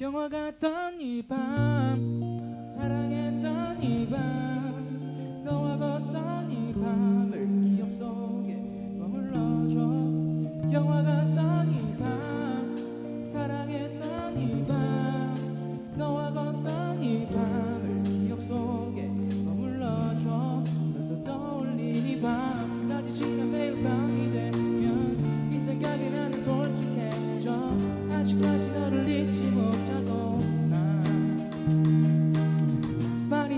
영화 같던 이밤.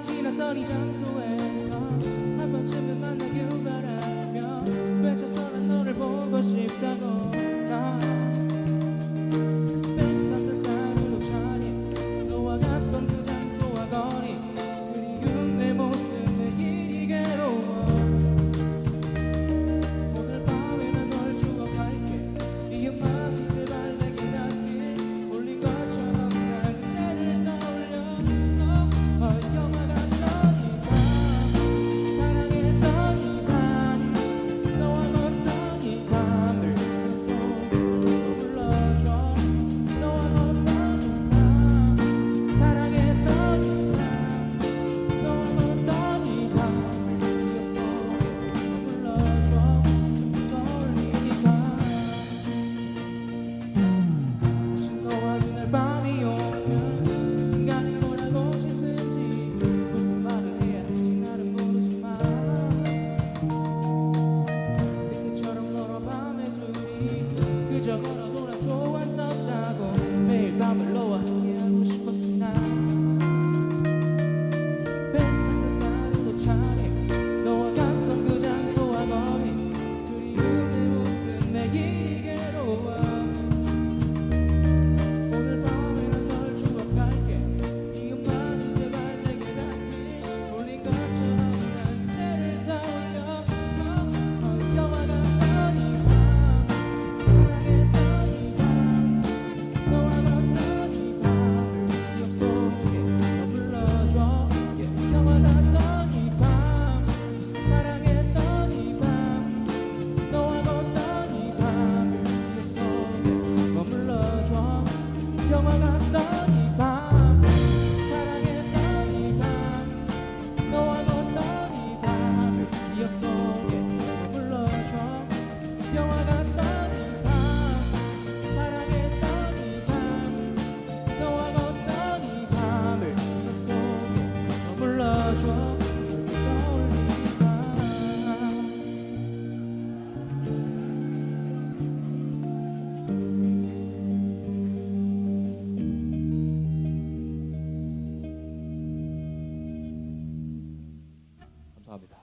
지났던 이 장소에서 한 번쯤은 만나길 바라. 저거라도 난 좋았었다고. 매일 밤을 놓아. Yamana. 감사합니다.